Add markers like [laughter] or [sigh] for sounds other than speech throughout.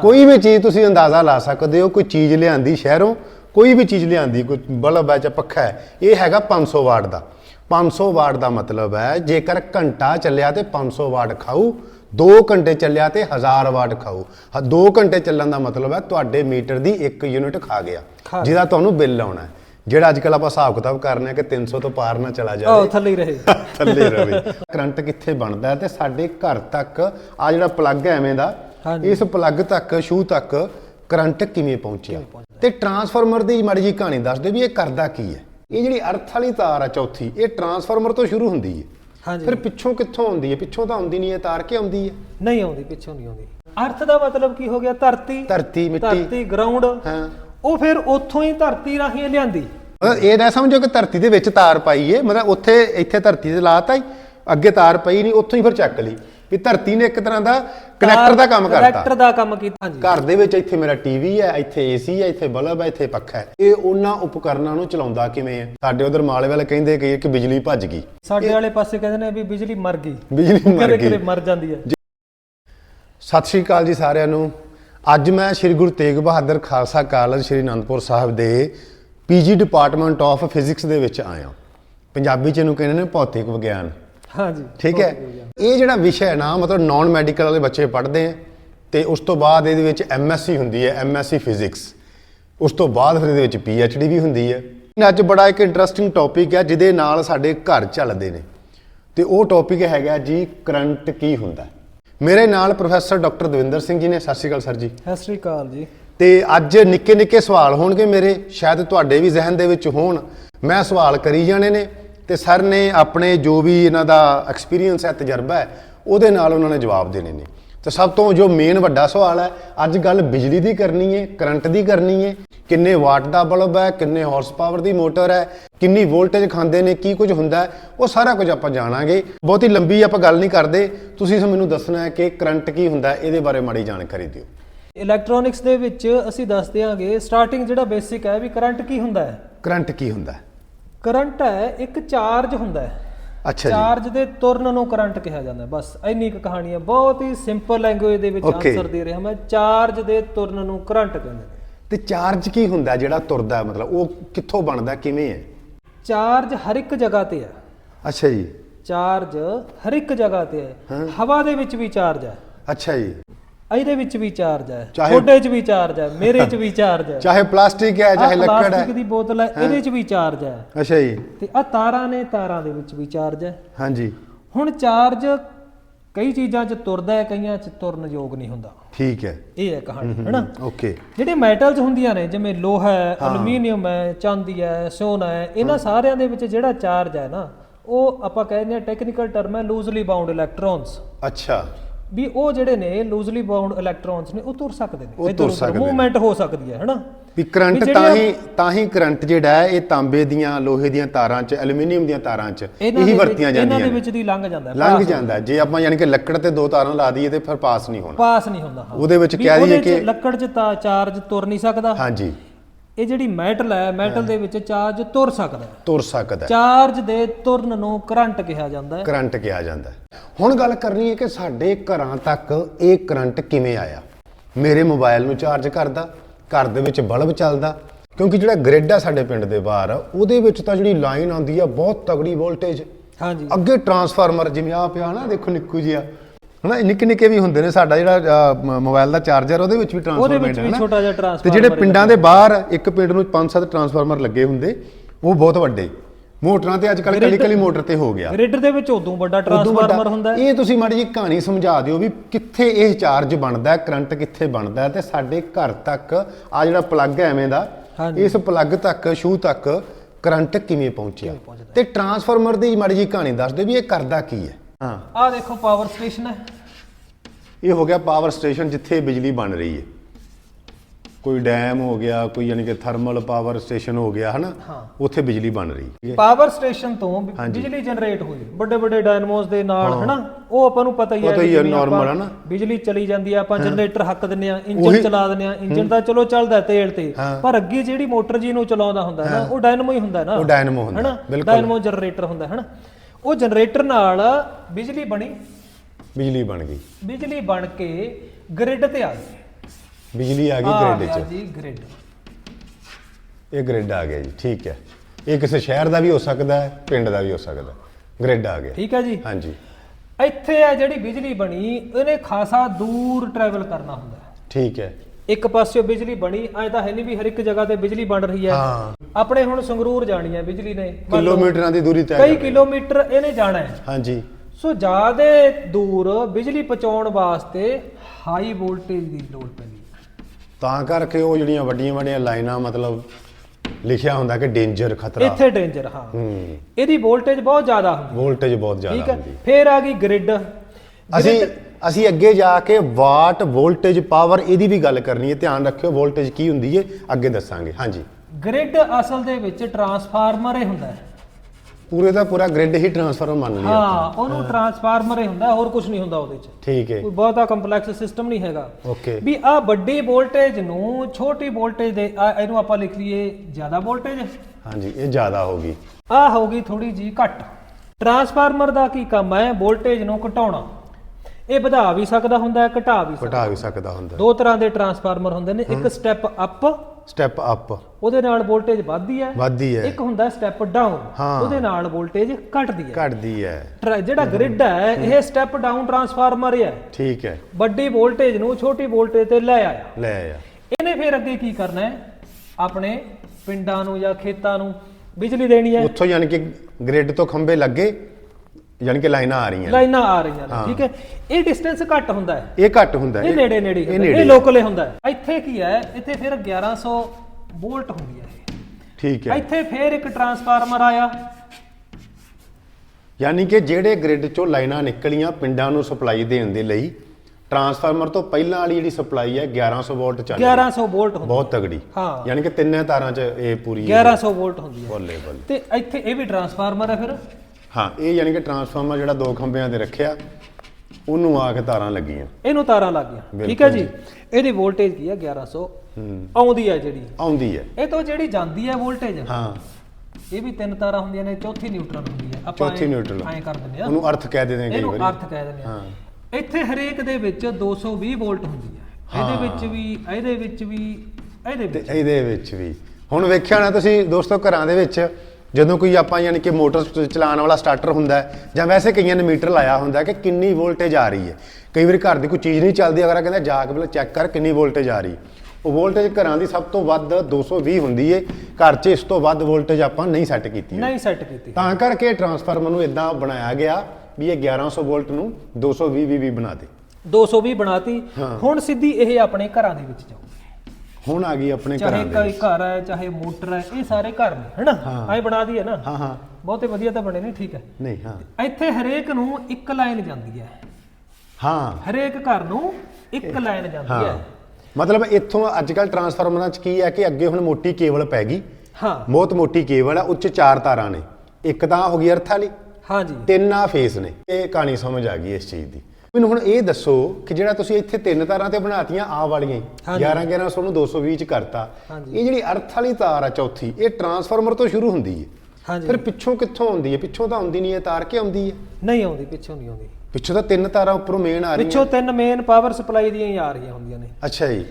ਕੋਈ ਵੀ ਚੀਜ਼ ਤੁਸੀਂ ਅੰਦਾਜ਼ਾ ਲਾ ਸਕਦੇ ਹੋ ਕੋਈ ਚੀਜ਼ ਲਿਆਂਦੀ ਸ਼ਹਿਰੋਂ ਕੋਈ ਵੀ ਚੀਜ਼ ਲਿਆਂਦੀ ਕੋਈ ਬਲਬ ਹੈ ਜਾਂ ਪੱਖਾ ਹੈ ਇਹ ਹੈਗਾ 500 ਵਾਟ ਦਾ। 500 ਵਾਟ ਦਾ ਮਤਲਬ ਹੈ ਜੇਕਰ ਘੰਟਾ ਚੱਲਿਆ ਤੇ 500 ਵਾਟ ਖਾਊ 2 ਘੰਟੇ ਚੱਲਿਆ ਤੇ 1000 ਵਾਟ ਖਾਊ। 2 ਘੰਟੇ ਚੱਲਣ ਦਾ ਮਤਲਬ ਹੈ ਤੁਹਾਡੇ ਮੀਟਰ ਦੀ 1 ਯੂਨਿਟ ਖਾ ਗਿਆ ਜਿਹਦਾ ਤੁਹਾਨੂੰ ਬਿੱਲ ਆਉਣਾ ਹੈ। ਜਿਹੜਾ ਅੱਜ ਕੱਲ ਆਪਾਂ ਹਿਸਾਬ ਕਿਤਾਬ ਕਰਨੇ ਆ ਕਿ 300 ਤੋਂ ਪਾਰ ਨਾ ਚਲਾ ਜਾਵੇ। ਉਹ ਥੱਲੇ ਹੀ ਰਹੇ। ਥੱਲੇ ਰਵੇ ਕਰੰਟ ਕਿੱਥੇ ਬਣਦਾ ਤੇ ਸਾਡੇ ਘਰ ਤੱਕ ਆ ਜਿਹੜਾ ਪਲੱਗ ਐਵੇਂ ਦਾ। ਇਸ ਪਲੱਗ ਤੱਕ ਸ਼ੂ ਤੱਕ ਕਰੰਟ ਕਿਵੇਂ ਪਹੁੰਚਿਆ? ਤੇ ਟਰਾਂਸਫਾਰਮਰ ਦੀ ਮਾੜੀ ਜੀ ਕਹਾਣੀ ਦੱਸ ਦਿਓ ਵੀ ਇਹ ਕਰਦਾ ਕੀ ਹੈ। ਇਹ ਜਿਹੜੀ ਅਰਥ ਵਾਲੀ ਤਾਰ ਆ ਚੌਥੀ ਇਹ ਟਰਾਂਸਫਾਰਮਰ ਤੋਂ ਸ਼ੁਰੂ ਹੁੰਦੀ ਹੈ। ਹਾਂਜੀ। ਫਿਰ ਪਿੱਛੋਂ ਕਿੱਥੋਂ ਆਉਂਦੀ ਹੈ? ਪਿੱਛੋਂ ਤਾਂ ਆਉਂਦੀ ਨਹੀਂ ਇਹ ਤਾਰ ਕਿ ਆਉਂਦੀ ਹੈ? ਨਹੀਂ ਆਉਂਦੀ ਪਿੱਛੋਂ ਨਹੀਂ ਆਉਂਦੀ। ਅਰਥ ਦਾ ਮਤਲਬ ਕੀ ਹੋ ਗਿਆ? ਧਰਤੀ। ਧਰਤੀ ਮਿੱਟੀ। ਧਰਤੀ ਗਰਾਊਂਡ ਹਾਂ। ਉਹ ਫਿਰ ਉੱਥੋਂ ਹੀ ਧਰਤੀ ਰਾਹੀਂ ਲਿਆਂਦੀ। ਇਹ ਨਾ ਸਮਝੋ ਕਿ ਧਰਤੀ ਦੇ ਵਿੱਚ ਤਾਰ ਪਾਈ ਏ ਮਤਲਬ ਉੱਥੇ ਇੱਥੇ ਧਰਤੀ ਤੇ ਲਾਤਾ ਹੀ ਅੱਗੇ ਤਾਰ ਪਈ ਨਹੀਂ ਉੱਥੋਂ ਹੀ ਫਿਰ ਚੱਕ ਲਈ। ਵੀ ਧਰਤੀ ਨੇ ਇੱਕ ਤਰ੍ਹਾਂ ਦਾ ਕਨੈਕਟਰ ਦਾ ਕੰਮ ਕਰਤਾ। ਕਨੈਕਟਰ ਦਾ ਕੰਮ ਕੀਤਾ ਹਾਂਜੀ ਘਰ ਦੇ ਵਿੱਚ ਇੱਥੇ ਮੇਰਾ ਟੀਵੀ ਹੈ ਇੱਥੇ ਏਸੀ ਹੈ ਇੱਥੇ ਬਲਬ ਹੈ ਇੱਥੇ ਪੱਖਾ ਹੈ। ਇਹ ਉਹਨਾਂ ਉਪਕਰਨਾਂ ਨੂੰ ਚਲਾਉਂਦਾ ਕਿਵੇਂ ਹੈ? ਸਾਡੇ ਉਧਰ ਮਾਲੇ ਵਾਲੇ ਕਹਿੰਦੇ ਕਿ ਕਿ ਬਿਜਲੀ ਭੱਜ ਗਈ। ਸਾਡੇ ਵਾਲੇ ਪਾਸੇ ਕਹਿੰਦੇ ਨੇ ਵੀ ਬਿਜਲੀ ਮਰ ਗਈ। ਬਿਜਲੀ ਮਰ ਗਈ। ਮਰ ਜਾਂਦੀ ਹੈ। ਸਤਿ ਸ਼੍ਰੀ ਅਕਾਲ ਜੀ ਸਾਰਿਆਂ ਨੂੰ। ਅੱਜ ਮੈਂ ਸ੍ਰੀ ਗੁਰੂ ਤੇਗ ਬਹਾਦਰ ਖਾਲਸਾ ਕਾਲਜ ਸ੍ਰੀ ਅਨੰਦਪੁਰ ਸਾਹਿਬ ਦੇ ਪੀਜੀ ਡਿਪਾਰਟਮੈਂਟ ਆਫ ਫਿਜ਼ਿਕਸ ਦੇ ਵਿੱਚ ਆਇਆ। ਪੰਜਾਬੀ ਚ ਇਹਨੂੰ ਕਹਿੰਦੇ ਨੇ ਭੌਤਿਕ ਵਿਗਿਆਨ। ਹਾਂਜੀ। ਠੀਕ ਹੈ। ਇਹ ਜਿਹੜਾ ਵਿਸ਼ਾ ਹੈ ਨਾ ਮਤਲਬ ਨਾਨ ਮੈਡੀਕਲ ਵਾਲੇ ਬੱਚੇ ਪੜ੍ਹਦੇ ਆ ਤੇ ਉਸ ਤੋਂ ਬਾਅਦ ਇਹਦੇ ਵਿੱਚ ਐਮਐਸਸੀ ਹੁੰਦੀ ਹੈ ਐਮਐਸਸੀ ਫਿਜ਼ਿਕਸ ਉਸ ਤੋਂ ਬਾਅਦ ਫਿਰ ਇਹਦੇ ਵਿੱਚ ਪੀਐਚਡੀ ਵੀ ਹੁੰਦੀ ਹੈ। ਅੱਜ ਬੜਾ ਇੱਕ ਇੰਟਰਸਟਿੰਗ ਟੌਪਿਕ ਹੈ ਜਿਹਦੇ ਨਾਲ ਸਾਡੇ ਘਰ ਚੱਲਦੇ ਨੇ। ਤੇ ਉਹ ਟੌਪਿਕ ਹੈਗਾ ਜੀ ਕਰੰਟ ਕੀ ਹੁੰਦਾ। ਮੇਰੇ ਨਾਲ ਪ੍ਰੋਫੈਸਰ ਡਾਕਟਰ ਦਵਿੰਦਰ ਸਿੰਘ ਜੀ ਨੇ। ਸਤਿ ਸ਼੍ਰੀ ਅਕਾਲ ਸਰ ਜੀ। ਸਤਿ ਸ੍ਰੀ ਅਕਾਲ ਜੀ। ਤੇ ਅੱਜ ਨਿੱਕੇ ਨਿੱਕੇ ਸਵਾਲ ਹੋਣਗੇ ਮੇਰੇ। ਸ਼ਾਇਦ ਤੁਹਾਡੇ ਵੀ ਜ਼ਿਹਨ ਦੇ ਵਿੱਚ ਹੋਣ। ਮੈਂ ਸਵਾਲ ਕਰੀ ਜਾਣੇ ਨੇ। ਤੇ ਸਰ ਨੇ ਆਪਣੇ ਜੋ ਵੀ ਇਹਨਾਂ ਦਾ ਐਕਸਪੀਰੀਅੰਸ ਹੈ ਤਜਰਬਾ ਹੈ ਉਹਦੇ ਨਾਲ ਉਹਨਾਂ ਨੇ ਜਵਾਬ ਦੇਣੇ ਨੇ। ਤੇ ਸਭ ਤੋਂ ਜੋ ਮੇਨ ਵੱਡਾ ਸਵਾਲ ਹੈ ਅੱਜ ਗੱਲ ਬਿਜਲੀ ਦੀ ਕਰਨੀ ਹੈ ਕਰੰਟ ਦੀ ਕਰਨੀ ਹੈ ਕਿੰਨੇ ਵਾਟ ਦਾ ਬਲਬ ਹੈ ਕਿੰਨੇ ਹਾਰਸ ਪਾਵਰ ਦੀ ਮੋਟਰ ਹੈ ਕਿੰਨੀ ਵੋਲਟੇਜ ਖਾਂਦੇ ਨੇ ਕੀ ਕੁਝ ਹੁੰਦਾ ਉਹ ਸਾਰਾ ਕੁਝ ਆਪਾਂ ਜਾਣਾਂਗੇ। ਬਹੁਤੀ ਲੰਬੀ ਆਪਾਂ ਗੱਲ ਨਹੀਂ ਕਰਦੇ। ਤੁਸੀਂ ਮੈਨੂੰ ਦੱਸਣਾ ਹੈ ਕਿ ਕਰੰਟ ਕੀ ਹੁੰਦਾ ਇਹਦੇ ਬਾਰੇ ਮਾੜੀ ਜਾਣਕਾਰੀ ਦਿਓ। ਇਲੈਕਟ੍ਰੋਨਿਕਸ ਦੇ ਵਿੱਚ ਅਸੀਂ ਦੱਸ ਦਿਆਂਗੇ ਸਟਾਰਟਿੰਗ ਜਿਹੜਾ ਬੇਸਿਕ ਹੈ ਵੀ ਕਰੰਟ ਕੀ ਹੁੰਦਾ ਹੈ? ਕਰੰਟ ਕੀ ਹੁੰਦਾ ਹੈ? ਕਰੰਟ ਹੈ ਇੱਕ ਚਾਰਜ ਹੁੰਦਾ ਹੈ। ਅੱਛਾ ਜੀ। ਚਾਰਜ ਦੇ ਤੁਰਨ ਨੂੰ ਕਰੰਟ ਕਿਹਾ ਜਾਂਦਾ। ਬਸ ਇੰਨੀ ਕੁ ਕਹਾਣੀ ਹੈ। ਬਹੁਤ ਹੀ ਸਿੰਪਲ ਲੈਂਗੁਏਜ ਦੇ ਵਿੱਚ Okay. ਆਨਸਰ ਦੇ ਰਿਹਾ ਮੈਂ। ਚਾਰਜ ਦੇ ਤੁਰਨ ਨੂੰ ਕਰੰਟ ਕਹਿੰਦੇ ਨੇ। ਤੇ ਚਾਰਜ ਕੀ ਹੁੰਦਾ ਜਿਹੜਾ ਤੁਰਦਾ ਹੈ? ਮਤਲਬ ਉਹ ਕਿੱਥੋਂ ਬਣਦਾ ਕਿਵੇਂ ਹੈ? ਚਾਰਜ ਹਰ ਇੱਕ ਜਗ੍ਹਾ ਤੇ ਹੈ। ਅੱਛਾ ਜੀ। ਚਾਰਜ ਹਰ ਇੱਕ ਜਗ੍ਹਾ ਤੇ ਹੈ। ਹਵਾ ਦੇ ਵਿੱਚ ਵੀ ਚਾਰਜ ਹੈ। ਅੱਛਾ ਜੀ। ਇਹਦੇ ਵਿੱਚ ਵੀ ਚਾਰਜ ਹੈ ਚਾਹੇ- ਤੁਹਾਡੇ 'ਚ ਵੀ ਚਾਰਜ ਹੈ ਮੇਰੇ 'ਚ ਵੀ ਚਾਰਜ ਹੈ ਚਾਹੇ ਪਲਾਸਟਿਕ ਹੈ ਚਾਹੇ ਆਹ ਲੱਕੜ ਹੈ ਪਲਾਸਟਿਕ ਦੀ ਬੋਤਲ ਹੈ। ਇਹਦੇ 'ਚ ਵੀ ਚਾਰਜ ਹੈ ਅੱਛਾ ਜੀ। ਤੇ ਆ ਤਾਰਾਂ ਨੇ ਤਾਰਾਂ ਦੇ ਵਿੱਚ ਵੀ ਚਾਰਜ ਹੈ ਹਾਂਜੀ। ਹੁਣ ਚਾਰਜ ਕਈ ਚੀਜ਼ਾਂ 'ਚ ਤੁਰਦਾ ਹੈ ਕਈਆਂ 'ਚ ਤੁਰਨ ਯੋਗ ਨਹੀਂ ਹੁੰਦਾ। ਠੀਕ ਹੈ। ਇਹ ਹੈ ਕਹਾਣੀ ਹੈਨਾ? ਓਕੇ। ਜਿਹੜੇ ਮੈਟਲਸ ਹੁੰਦੀਆਂ ਨੇ ਜਿਵੇਂ ਲੋਹਾ ਹੈ ਐਲੂਮੀਨੀਅਮ ਹੈ ਚਾਂਦੀ ਹੈ ਸੋਨਾ ਹੈ ਇਹਨਾਂ ਸਾਰਿਆਂ ਦੇ ਵਿੱਚ ਜਿਹੜਾ ਚਾਰਜ ਹੈ ਨਾ ਉਹ ਆਪਾਂ ਕਹਿੰਦੇ ਆ ਟੈਕਨੀਕਲ ਟਰਮ ਹੈ ਲੂਜ਼ਲੀ ਬਾਉਂਡ ਇਲੈਕਟ੍ਰੋਨਸ ਅੱਛਾ। ਵੀ ਉਹ ਜਿਹੜੇ ਨੇ ਲੂਜ਼ਲੀ ਬਾਉਂਡ ਇਲੈਕਟ੍ਰੋਨਸ ਨੇ ਉਹ ਤੁਰ ਸਕਦੇ ਨੇ। ਉਹ ਤੁਰ ਸਕਦੇ ਨੇ। ਮੂਵਮੈਂਟ ਹੋ ਸਕਦੀ ਹੈ ਹੈਨਾ? ਵੀ ਕਰੰਟ ਤਾਂ ਹੀ ਤਾਂ ਹੀ ਕਰੰਟ ਜਿਹੜਾ ਹੈ ਇਹ ਤਾਂਬੇ ਦੀਆਂ ਲੋਹੇ ਦੀਆਂ ਤਾਰਾਂ 'ਚ ਐਲੂਮੀਨੀਅਮ ਦੀਆਂ ਤਾਰਾਂ 'ਚ ਇਹਨਾਂ ਇਹੀ ਦੇ ਵਰਤੀਆਂ ਇਹਨਾਂ ਜਾਂਦੀਆਂ ਦੇ ਨੇ। ਵਿੱਚ ਦੀ ਲੰਘ ਜਾਂਦਾ ਲੰਘ ਜਾਂਦਾ। ਜੇ ਆਪਾਂ ਯਾਨੀ ਕਿ ਲੱਕੜ ਤੇ ਦੋ ਤਾਰਾਂ ਲਾ ਦਈਏ ਤੇ ਫਿਰ ਪਾਸ ਨਹੀਂ ਹੋਣਾ। ਪਾਸ ਨਹੀਂ ਹੁੰਦਾ ਹਾਂ। ਉਹਦੇ ਵਿੱਚ ਕਹਿ ਦਈਏ ਕਿ- ਲੱਕੜ 'ਚ ਤਾਂ ਚਾਰਜ ਤੁਰ ਨਹੀਂ ਸਕਦਾ। ਹਾਂਜੀ। ਇਹ ਜਿਹੜੀ ਮੈਟਲ ਹੈ ਮੈਟਲ ਦੇ ਵਿੱਚ ਚਾਰਜ ਤੁਰ ਸਕਦਾ ਹੈ। ਤੁਰ ਸਕਦਾ ਹੈ। ਚਾਰਜ ਦੇ ਤੁਰਨ ਨੂੰ ਕਰੰਟ ਕਿਹਾ ਜਾਂਦਾ ਹੈ। ਕਰੰਟ ਕਿਹਾ ਜਾਂਦਾ ਹੈ। ਹੁਣ ਗੱਲ ਕਰਨੀ ਹੈ ਕਿ ਸਾਡੇ ਘਰਾਂ ਤੱਕ ਇਹ ਕਰੰਟ ਕਿਵੇਂ ਆਇਆ? ਮੇਰੇ ਮੋਬਾਈਲ ਨੂੰ ਚਾਰਜ ਕਰਦਾ ਘਰ ਦੇ ਵਿੱਚ ਬਲਬ ਚੱਲਦਾ ਕਿਉਂਕਿ ਜਿਹੜਾ ਗ੍ਰਿਡ ਆ ਸਾਡੇ ਪਿੰਡ ਦੇ ਬਾਹਰ ਉਹਦੇ ਵਿੱਚ ਤਾਂ ਜਿਹੜੀ ਲਾਈਨ ਆਉਂਦੀ ਆ ਬਹੁਤ ਤਗੜੀ ਵੋਲਟੇਜ ਹਾਂਜੀ। ਅੱਗੇ ਟਰਾਂਸਫਾਰਮਰ ਜਿਵੇਂ ਆ ਪਿਆ ਨਾ ਦੇਖੋ ਨਿੱਕੂ ਜਿਹਾ ਹਨਾ ਨਿੱਕੇ ਨਿੱਕੇ ਵੀ ਹੁੰਦੇ ਨੇ ਸਾਡਾ ਜਿਹੜਾ ਮੋਬਾਈਲ ਦਾ ਚਾਰਜਰ ਉਹਦੇ ਵਿੱਚ ਵੀ ਉਹਦੇ ਟਰਾਂਸਫਾਰਮਰ ਵਿੱਚ ਹੈ ਵੀ ਛੋਟਾ ਜਿਹਾ ਤੇ ਟਰਾਂਸਫਾਰਮਰ ਜਿਹੜੇ ਪਿੰਡਾਂ ਦੇ ਬਾਹਰ ਇੱਕ ਪਿੰਡ ਨੂੰ 5-7 ਟਰਾਂਸਫਾਰਮਰ ਲੱਗੇ ਹੁੰਦੇ ਉਹ ਬਹੁਤ ਵੱਡੇ। ਮੋਟਰਾਂ ਤੇ ਅੱਜ ਕੱਲ੍ਹ ਕਲੀ ਕਲੀ ਮੋਟਰ ਤੇ ਹੋ ਗਿਆ। ਗ੍ਰਿਡ ਦੇ ਵਿੱਚ ਉਦੋਂ ਵੱਡਾ ਟਰਾਂਸਫਾਰਮਰ ਹੁੰਦਾ ਇਹ ਤੁਸੀਂ ਮਾੜੀ ਜੀ ਕਹਾਣੀ ਸਮਝਾ ਦਿਓ ਵੀ ਕਿੱਥੇ ਇਹ ਚਾਰਜ ਬਣਦਾ ਹੈ ਕਰੰਟ ਕਿੱਥੇ ਬਣਦਾ ਹੈ ਤੇ ਸਾਡੇ ਘਰ ਤੱਕ ਆ ਜਿਹੜਾ ਪਲੱਗ ਹੈ ਐਵੇਂ ਦਾ। ਇਸ ਪਲੱਗ ਤੱਕ ਸ਼ੂ ਤੱਕ ਕਰੰਟ ਕਿਵੇਂ ਪਹੁੰਚਿਆ? ਤੇ ਟਰਾਂਸਫਾਰਮਰ ਦੀ ਮਾੜੀ ਜੀ ਕਹਾਣੀ ਦੱਸ ਦਿਓ ਵੀ ਇਹ ਕਰਦਾ ਕੀ ਹੈ। ਹਾਂ। ਆਹ ਦੇਖੋ ਪਾਵਰ ਸਟੇਸ਼ਨ ਹੈ। ਇਹ ਹੋ ਗਿਆ ਪਾਵਰ ਸਟੇਸ਼ਨ ਜਿੱਥੇ ਬਿਜਲੀ ਬਣ ਰਹੀ ਹੈ। ਕੋਈ ਡੈਮ ਹੋ ਗਿਆ ਕੋਈ ਯਾਨੀ ਕਿ ਥਰਮਲ ਪਾਵਰ ਸਟੇਸ਼ਨ ਹੋ ਗਿਆ ਹਨਾ। ਉੱਥੇ ਬਿਜਲੀ ਬਣ ਰਹੀ ਹੈ। ਪਾਵਰ ਸਟੇਸ਼ਨ ਤੋਂ। ਬਿਜਲੀ ਜਨਰੇਟ ਹੋਈ ਵੱਡੇ ਵੱਡੇ ਡਾਇਨਮੋਸ ਦੇ ਨਾਲ ਹਨਾ? ਉਹ ਆਪਾਂ ਨੂੰ ਪਤਾ ਹੀ ਹੈ ਪਤਾ ਹੀ ਹੈ, ਜਿਵੇਂ ਆਪਾਂ normal ਹੈ ਨਾ। ਬਿਜਲੀ ਚਲੀ ਜਾਂਦੀ ਆ ਆਪਾਂ ਜਨਰੇਟਰ ਹੱਕ ਦਿੰਨੇ ਆ ਇੰਜਨ ਚਲਾ ਦਿੰਨੇ ਆ ਇੰਜਨ ਤਾਂ ਚਲੋ ਚੱਲਦਾ ਤੇਲ ਤੇ। ਪਰ ਅੱਗੇ ਜਿਹੜੀ ਮੋਟਰ ਜੀ ਨੂੰ ਚਲਾਉਂਦਾ ਹੁੰਦਾ ਨਾ ਉਹ ਡਾਇਨਮੋ ਹੀ ਹੁੰਦਾ ਨਾ। ਉਹ ਡਾਇਨਮੋ ਹੁੰਦਾ, ਹਨਾ। ਡਾਇਨਮੋ ਜਨਰੇਟਰ ਹੁੰਦਾ ਹਨਾ? ਉਹ ਜਨਰੇਟਰ ਨਾਲ ਬਿਜਲੀ ਬਣੀ। ਬਿਜਲੀ ਬਣ ਗਈ। ਬਿਜਲੀ ਬਣ ਕੇ ਗ੍ਰਿਡ ਤੇ ਆ ਗਈ। ਬਿਜਲੀ ਆ ਗਈ ਆ ਗ੍ਰਿਡ ਗਿਆ 'ਚ। ਜੀ ਗ੍ਰਿਡ ਇਹ ਗ੍ਰਿਡ ਆ ਗਿਆ ਜੀ ਠੀਕ ਹੈ। ਇਹ ਕਿਸੇ ਸ਼ਹਿਰ ਦਾ ਵੀ ਹੋ ਸਕਦਾ ਹੈ ਪਿੰਡ ਦਾ ਵੀ ਹੋ ਸਕਦਾ ਗ੍ਰਿਡ ਆ ਗਿਆ। ਠੀਕ ਹੈ ਜੀ। ਹਾਂਜੀ। ਇੱਥੇ ਆ ਜਿਹੜੀ ਬਿਜਲੀ ਬਣੀ ਇਹਨੇ ਖਾਸਾ ਦੂਰ ਟਰੈਵਲ ਕਰਨਾ ਹੁੰਦਾ ਹੈ। ਠੀਕ ਹੈ। ਇੱਕ ਪਾਸਿਓ ਬਿਜਲੀ ਬਣੀ ਐ ਤਾਂ ਹੈ ਨਹੀਂ ਵੀ ਹਰ ਇੱਕ ਜਗ੍ਹਾ ਤੇ ਬਿਜਲੀ ਬਣ ਰਹੀ ਹੈ। ਹਾਂ। ਆਪਣੇ ਹੁਣ ਸੰਗਰੂਰ ਜਾਣੀ ਹੈ ਬਿਜਲੀ ਨੇ। ਮੰਨ ਲਓ ਕਿਲੋਮੀਟਰਾਂ ਦੀ ਦੂਰੀ ਤੈਅ ਕਈ ਕਰ। ਕਿਲੋਮੀਟਰ ਇਹਨੇ ਜਾਣਾ ਹੈ। ਹਾਂਜੀ। ਸੋ ਜ਼ਿਆਦੇ ਦੂਰ ਬਿਜਲੀ ਪਹੁੰਚਾਉਣ ਵਾਸਤੇ ਹਾਈ ਵੋਲਟੇਜ ਦੀ ਲੋੜ ਪੈਂਦੀ ਹੈ। ਤਾਂ ਕਰਕੇ ਉਹ ਜਿਹੜੀਆਂ ਵੱਡੀਆਂ ਵੱਡੀਆਂ ਲਾਈਨਾਂ ਮਤਲਬ ਲਿਖਿਆ ਹੁੰਦਾ ਕਿ ਡੇਂਜਰ ਖਤਰਾ। ਇੱਥੇ ਡੇਂਜਰ ਹਾਂ। ਹੂੰ। ਇਹਦੀ ਵੋਲਟੇਜ ਬਹੁਤ ਜ਼ਿਆਦਾ ਹੁੰਦੀ ਵੋਲਟੇਜ ਬਹੁਤ ਠੀਕ ਜ਼ਿਆਦਾ ਹੈ। ਹੁੰਦੀ ਫੇਰ ਆ ਗਈ ਗ੍ਰਿਡ ਅਸੀਂ ਅਸੀਂ ਅੱਗੇ ਜਾ ਕੇ ਵਾਟ ਵੋਲਟੇਜ ਪਾਵਰ ਇਹਦੀ ਵੀ ਗੱਲ ਕਰਨੀ ਹੈ। ਧਿਆਨ ਰੱਖਿਓ ਵੋਲਟੇਜ ਕੀ ਹੁੰਦੀ ਹੈ ਅੱਗੇ ਦੱਸਾਂਗੇ। ਹਾਂਜੀ। ਗ੍ਰਿਡ ਅਸਲ ਦੇ ਵਿੱਚ ਟਰਾਂਸਫਾਰਮਰ ਹੀ ਹੁੰਦਾ ਹੈ। ਪੂਰੇ ਦਾ ਪੂਰਾ ਗ੍ਰਿਡ ਹੀ ਟਰਾਂਸਫਾਰਮਰ ਮੰਨ ਲਿਆ। ਹਾਂ ਉਹਨੂੰ ਟਰਾਂਸਫਾਰਮਰ ਹੀ ਹੁੰਦਾ ਹੋਰ ਕੁਝ ਨਹੀਂ ਹੁੰਦਾ ਉਹਦੇ 'ਚ। ਠੀਕ ਹੈ। ਕੋਈ ਬਹੁਤਾ ਕੰਪਲੈਕਸ ਸਿਸਟਮ ਨਹੀਂ ਹੈਗਾ। ਓਕੇ ਵੀ ਆ ਵੱਡੀ ਵੋਲਟੇਜ ਨੂੰ ਛੋਟੀ ਵੋਲਟੇਜ ਦੇ ਆਹ ਇਹਨੂੰ ਆਪਾਂ ਲਿਖ ਲਈਏ ਜ਼ਿਆਦਾ ਵੋਲਟੇਜ ਹਾਂਜੀ ਇਹ ਜ਼ਿਆਦਾ ਹੋਗੀ ਆ ਹੋਗੀ ਥੋੜੀ ਜੀ ਘੱਟ। ਟਰਾਂਸਫਾਰਮਰ ਦਾ ਕੀ ਕੰਮ ਹੈ? ਵੋਲਟੇਜ ਨੂੰ ਘਟਾਉਣਾ। ਇਹ ਵਧਾ ਵੀ ਸਕਦਾ ਹੁੰਦਾ ਹੈ ਘਟਾ ਵੀ ਸਕਦਾ ਘਟਾ ਵੀ ਸਕਦਾ ਹੁੰਦਾ ਦੋ ਤਰ੍ਹਾਂ ਦੇ ਟਰਾਂਸਫਾਰਮਰ ਹੁੰਦੇ ਨੇ ਇੱਕ ਸਟੈਪ ਅਪ ਸਟੈਪ ਅਪ। ਉਹਦੇ ਨਾਲ ਵੋਲਟੇਜ ਵੱਧਦੀ ਹੈ। ਵੱਧਦੀ ਹੈ। ਇੱਕ ਹੁੰਦਾ ਸਟੈਪ ਡਾਊਨ। ਉਹਦੇ ਨਾਲ ਵੋਲਟੇਜ ਘਟਦੀ ਹੈ। ਘਟਦੀ ਹੈ। ਜਿਹੜਾ ਗ੍ਰਿਡ ਹੈ ਇਹ ਸਟੈਪ ਡਾਊਨ ਟਰਾਂਸਫਾਰਮਰ ਹੈ ਠੀਕ ਹੈ। ਵੱਡੀ ਵੋਲਟੇਜ ਨੂੰ ਛੋਟੀ ਵੋਲਟੇਜ ਤੇ ਲੈ ਆਇਆ। ਲੈ ਆ ਇਹਨੇ ਫਿਰ ਅੱਗੇ ਕੀ ਕਰਨਾ ਹੈ? ਆਪਣੇ ਪਿੰਡਾਂ ਨੂੰ ਜਾਂ ਖੇਤਾਂ ਨੂੰ ਬਿਜਲੀ ਦੇਣੀ ਹੈ। ਉੱਥੋਂ ਯਾਨੀ ਕਿ ਗ੍ਰਿਡ ਤੋਂ ਖੰਭੇ ਲੱਗੇ ਯਾਨੀ ਕਿ ਲਾਈਨਾਂ ਆ ਰਹੀਆਂ। ਲਾਈਨਾਂ ਆ ਰਹੀਆਂ ਨੇ ਠੀਕ ਹੈ। ਇਹ ਡਿਸਟੈਂਸ ਘੱਟ ਹੁੰਦਾ ਹੈ। ਇਹ ਘੱਟ ਹੁੰਦਾ ਹੈ। ਇਹ ਨੇੜੇ ਨੇੜੇ ਹੀ ਇਹ ਹੁੰਦਾ ਹੈ, ਇਹ ਲੋਕਲੇ ਹੁੰਦਾ ਹੈ। ਇੱਥੇ ਕੀ ਹੈ? ਇੱਥੇ ਫਿਰ 1100 ਵੋਲਟ ਹੁੰਦੀ ਹੈ ਇਹ। ਠੀਕ ਹੈ। ਇੱਥੇ ਫਿਰ ਇੱਕ ਟਰਾਂਸਫਾਰਮਰ ਆਇਆ। ਯਾਨੀ ਕਿ ਜਿਹੜੇ ਗ੍ਰਿਡ ਚੋਂ ਲਾਈਨਾਂ ਨਿਕਲੀਆਂ ਪਿੰਡਾਂ ਨੂੰ ਸਪਲਾਈ ਦੇਣ ਦੇ ਲਈ ਟਰਾਂਸਫਾਰਮਰ ਤੋਂ ਪਹਿਲਾਂ ਵਾਲੀ ਜਿਹੜੀ ਸਪਲਾਈ ਹੈ 1100 ਵੋਲਟ ਚੱਲ ਰਹੀ ਹੈ। 1100 ਵੋਲਟ ਹੁੰਦੀ ਬਹੁਤ ਤਗੜੀ। ਹਾਂ। ਯਾਨੀ ਕਿ ਤਿੰਨੇ ਤਾਰਾਂ 'ਚ ਇਹ ਪੂਰੀ 1100 ਵੋਲਟ ਹੁੰਦੀ ਹੈ। ਬੱਲੇ ਬੱਲੇ। ਤੇ ਇੱਥੇ ਇਹ ਵੀ ਟਰਾਂਸਫਾਰਮਰ ਹੈ ਫਿਰ। ਹਾਂ। ਇਹ ਯਾਨੀ ਕਿ ਟਰਾਂਸਫਾਰਮਰ ਜਿਹੜਾ ਦੋ ਖੰਭਿਆਂ ਤੇ ਰੱਖਿਆ ਉਹਨੂੰ ਆ ਕੇ ਤਾਰਾਂ ਲੱਗੀਆਂ। ਇਹਨੂੰ ਤਾਰਾਂ ਲੱਗ ਗਈਆਂ। ਠੀਕ ਹੈ ਜੀ। ਇਹਦੀ ਵੋਲਟੇਜ ਕੀ ਹੈ? 1100 ਆਉਂਦੀ ਹੈ ਜਿਹੜੀ। ਆਉਂਦੀ ਹੈ। ਇਹ ਤੋਂ ਜਿਹੜੀ ਜਾਂਦੀ ਹੈ ਵੋਲਟੇਜ ਹਾਂ। ਇਹ ਵੀ ਤਿੰਨ ਤਾਰਾਂ ਹੁੰਦੀਆਂ ਨੇ ਚੌਥੀ ਨਿਊਟਰਲ ਹੁੰਦੀ ਹੈ। ਆਪਾਂ ਚੌਥੀ neutral। ਐਂ ਕਰ ਦਿੰਦੇ ਆ। ਉਹਨੂੰ ਅਰਥ ਕਹਿ ਦਿੰਦੇ ਕਈ ਇਹਨੂੰ ਵਾਰੀ। ਅਰਥ ਕਹਿ ਦਿੰਦੇ ਆ। ਇੱਥੇ ਹਰੇਕ ਦੇ ਵਿੱਚ 220 ਵੋਲਟ ਹੁੰਦੀ ਹੈ। ਇਹਦੇ ਵਿੱਚ ਵੀ ਇਹਦੇ ਵਿੱਚ ਵੀ ਇਹਦੇ ਵਿੱਚ ਇਹਦੇ ਵਿੱਚ ਵੀ। ਹੁਣ ਵੇਖਿਆ ਨਾ ਤੁਸੀਂ ਦੋਸਤੋ ਘਰਾਂ ਦੇ ਵਿੱਚ ਜਦੋਂ ਕੋਈ ਆਪਾਂ ਯਾਨੀ ਕਿ ਮੋਟਰ ਚ- ਚਲਾਉਣ ਵਾਲਾ ਸਟਾਰਟਰ ਹੁੰਦਾ ਹੈ ਜਾਂ ਵੈਸੇ ਕਈਆਂ ਨੇ ਮੀਟਰ ਲਾਇਆ ਹੁੰਦਾ ਕਿ ਕਿੰਨੀ ਵੋਲਟੇਜ ਆ ਰਹੀ ਹੈ। ਕਈ ਵਾਰੀ ਘਰ ਦੀ ਕੋਈ ਚੀਜ਼ ਨਹੀਂ ਚੱਲਦੀ ਅਗਰ ਕਹਿੰਦਾ ਜਾ ਕੇ ਪਹਿਲਾਂ ਚੈੱਕ ਕਰ ਕਿੰਨੀ ਵੋਲਟੇਜ ਆ ਰਹੀ ਉਹ ਵੋਲਟੇਜ ਘਰਾਂ ਦੀ ਸਭ ਤੋਂ ਵੱਧ 220 ਹੁੰਦੀ ਹੈ ਘਰ 'ਚ ਇਸ ਤੋਂ ਵੱਧ ਵੋਲਟੇਜ ਆਪਾਂ ਨਹੀਂ ਸੈੱਟ ਕੀਤੀ। ਨਹੀਂ ਸੈੱਟ ਕੀਤੀ। ਤਾਂ ਕਰਕੇ ਟਰਾਂਸਫਾਰਮਰ ਨੂੰ ਇਦਾਂ ਬਣਾਇਆ ਗਿਆ ਵੀ ਇਹ 1100 ਵੋਲਟ ਨੂੰ 220 ਵੀ ਬਣਾ ਦੇ। 220 ਬਣਾਤੀ ਹੁਣ ਸਿੱਧੀ ਇਹ ਆਪਣੇ ਘਰਾਂ ਦੇ ਵਿੱਚ ਜਾਊਗੀ ਹੁਣ ਆ ਗਈ ਆਪਣੇ ਚਾਹੇ ਘਰਾਂ ਦੇ ਕੋਈ ਵਿੱਚ। ਘਰ ਹੈ ਚਾਹੇ ਮੋਟਰ ਹੈ ਇਹ ਸਾਰੇ ਘਰ ਨੇ ਹੈਨਾ ਐਂ ਬਣਾ ਦਈਏ ਨਾ। ਹਾਂ ਹਾਂ। ਬਹੁਤੇ ਵਧੀਆ ਤਾਂ ਬਣੇ ਨੇ ਠੀਕ ਹੈ। ਨਹੀਂ ਹਾਂ। ਇੱਥੇ ਹਰੇਕ ਨੂੰ ਇੱਕ ਲਾਈਨ ਜਾਂਦੀ ਹੈ। ਹਾਂ। ਹਰੇਕ ਘਰ ਨੂੰ ਇੱਕ ਲਾਈਨ ਜਾਂਦੀ ਹਾਂ। ਹੈ। ਮਤਲਬ ਇੱਥੋਂ ਅੱਜ ਕੱਲ ਟਰਾਂਸਫਾਰਮਰਾਂ 'ਚ ਕੀ ਹੈ ਕਿ ਅੱਗੇ ਹੁਣ ਮੋਟੀ ਕੇਬਲ ਪੈ ਗਈ। ਹਾਂ। ਬਹੁਤ ਮੋਟੀ ਕੇਬਲ ਹੈ ਉੱਚ ਚਾਰ ਤਾਰਾਂ ਨੇ। ਇੱਕ ਤਾਂ ਹੋ ਗਈ ਅਰਥ ਵਾਲੀ ਹਾਂਜੀ। ਤਿੰਨ ਆ ਫੇਸ ਨੇ। ਇਹ ਕਹਾਣੀ ਸਮਝ ਆ ਗਈ ਇਸ ਚੀਜ਼ ਦੀ। ਮੈਨੂੰ ਹੁਣ ਇਹ ਦੱਸੋ ਕਿ ਜਿਹੜਾ ਤੁਸੀਂ ਇੱਥੇ ਤਿੰਨ ਤਾਰਾਂ ਤੇ ਬਣਾਤੀਆਂ ਆ ਵਾਲੀਆਂ ਹੀ, ਹਾਂਜੀ। 11 1100 ਨੂੰ 220 ਚ ਕਰਤਾ। ਇਹ ਜਿਹੜੀ ਅਰਥ ਵਾਲੀ ਤਾਰ ਆ ਚੌਥੀ ਇਹ ਟਰਾਂਸਫਾਰਮਰ ਤੋਂ ਸ਼ੁਰੂ ਹੁੰਦੀ ਹੈ। ਹਾਂਜੀ। ਫਿਰ ਪਿੱਛੋਂ ਕਿੱਥੋਂ ਆਉਂਦੀ ਹੈ? ਪਿੱਛੋਂ ਤਾਂ ਆਉਂਦੀ ਨਹੀਂ ਇਹ ਤਾਰ ਕਿ ਆਉਂਦੀ ਹੈ? ਨਹੀਂ ਆਉਂਦੀ ਪਿੱਛੋਂ ਨਹੀਂ ਆਉਂਦੀ। ਪਿੱਛੋਂ ਤਾਂ ਤਿੰਨ ਤਾਰਾਂ ਉੱਪਰੋਂ ਮੇਨ ਆ ਰਹੀਆਂ। ਪਿੱਛੋਂ ਤਿੰਨ ਮੇਨ ਪਾਵਰ ਸਪਲਾਈ ਦੀਆਂ ਹੀ ਆ ਰਹੀਆਂ ਹੁੰਦੀਆਂ ਨੇ। ਅੱਛਾ ਜੀ।